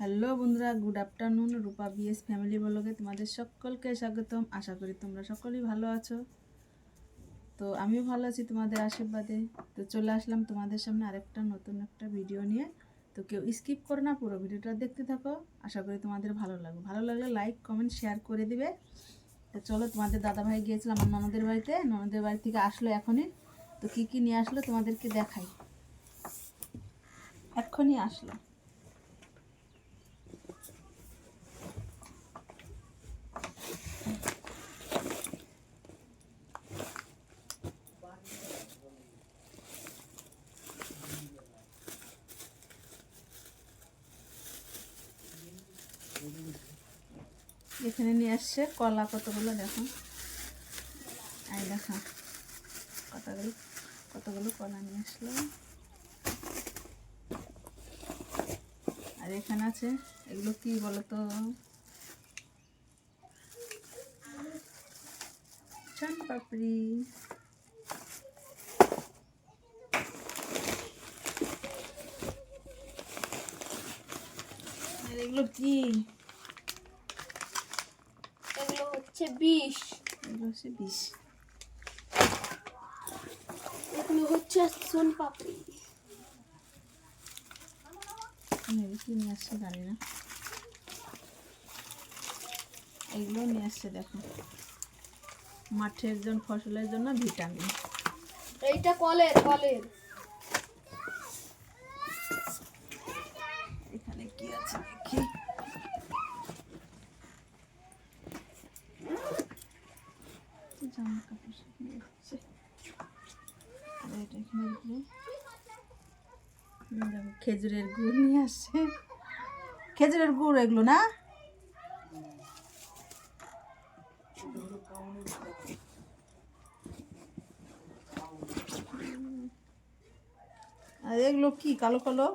Hello বন্ধুরা, good afternoon. Rupa BS family ব্লগে তোমাদের সকলকে স্বাগতম। আশা করি তোমরা সকলেই ভালো আছো। তো আমিও ভালো আছি তোমাদের আশীর্বাদে। তো চলে আসলাম তোমাদের সামনে আরেকটা নতুন একটা ভিডিও নিয়ে। তো কেউ স্কিপ করো না, পুরো ভিডিওটা দেখতে থাকো। আশা করি তোমাদের ভালো লাগবে। ভালো লাগলে লাইক, কমেন্ট, শেয়ার করে দিবে। তো চলো, তোমাদের দাদাভাই গিয়েছিলাম আমার ননদের বাড়িতে। ননদের বাড়ি থেকে আসলো এখনই। তো কী কী নিয়ে আসলো তোমাদেরকে দেখাই। এক্ষুনি আসলো। এখানে নিয়ে আসছে কলা কতগুলো দেখো? এই দেখো, কতগুলো কতগুলো কলা নিয়ে আসলো। আর এখানে আছে, এগুলো কি বলো তো পাপড়ি আর এগুলো কি এগুলো হচ্ছে বিষ। এগুলো হচ্ছে বিষ। এগুলো হচ্ছে সোন পাপড়ি। কি নিয়ে আসছে জানি না। এগুলো নিয়ে আসছে দেখো। মাঠের জন্য ফসলের জন্য ভিটামিন। এইটা কলের কলের এখানে কি আছে দেখি জামা কাপড় এসছে। আর এটা এখানে দেখো, খেজুরের গুড় নিয়ে আসছে। খেজুরের গুড় এগুলো না? আর এগুলো কি কালো কালো?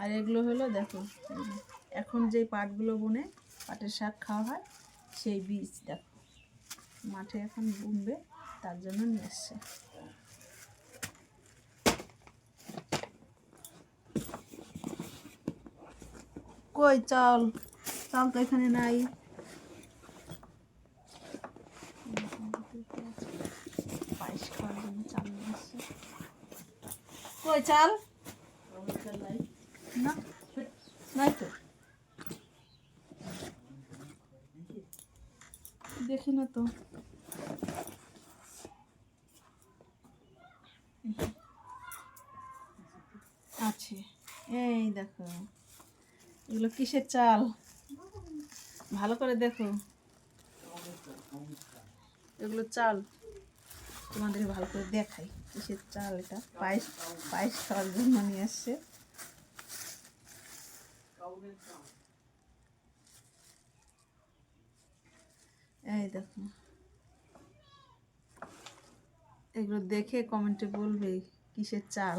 আর এগুলো হলো দেখো এখন যে পাটগুলো বনে পাটের শাক খাওয়া হয়, সেই বীজ দেখো। মাঠে এখন বুনবে, তার জন্য নিয়ে এসছে। কই চাল চাল তো এখানে নাই। চাল নিয়ে কই চাল? না, নাই তো। দেখি না তো। আছে। এই দেখো, এগুলো কিসের চাল? ভালো করে দেখো। এগুলো চাল। তোমাদের ভালো করে দেখাই, কিসের চাল এটা? পায়েস পায়েস খাওয়ার জন্য নিয়ে আসছে। এই দেখো। এগুলো দেখে কমেন্টে বলবে কিসের চাল?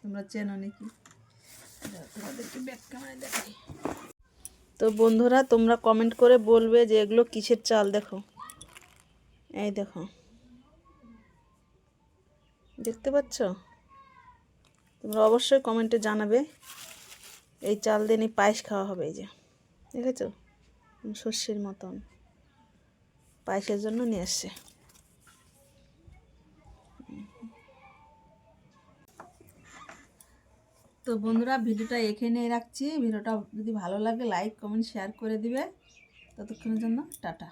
তোমরা চেনো নাকি? তোমাদেরকে ব্যাক ক্যামেরায় দেখাই। তো বন্ধুরা, তোমরা কমেন্ট করে বলবে যে এগুলো কিসের চাল দেখো। এই দেখো। দেখতে পাচ্ছ? তোমরা অবশ্যই কমেন্টে জানাবে এই চাল দিয়ে পায়েস খাওয়া হবে, এই যে। দেখেছ? শস্যের মতন। পায়েসের জন্য নিয়ে আসছে। তো বন্ধুরা, ভিডিওটা এখানে রাখছি। ভিডিওটা যদি ভালো লাগে লাইক কমেন্ট শেয়ার করে দিবে। ততক্ষণের জন্য টাটা।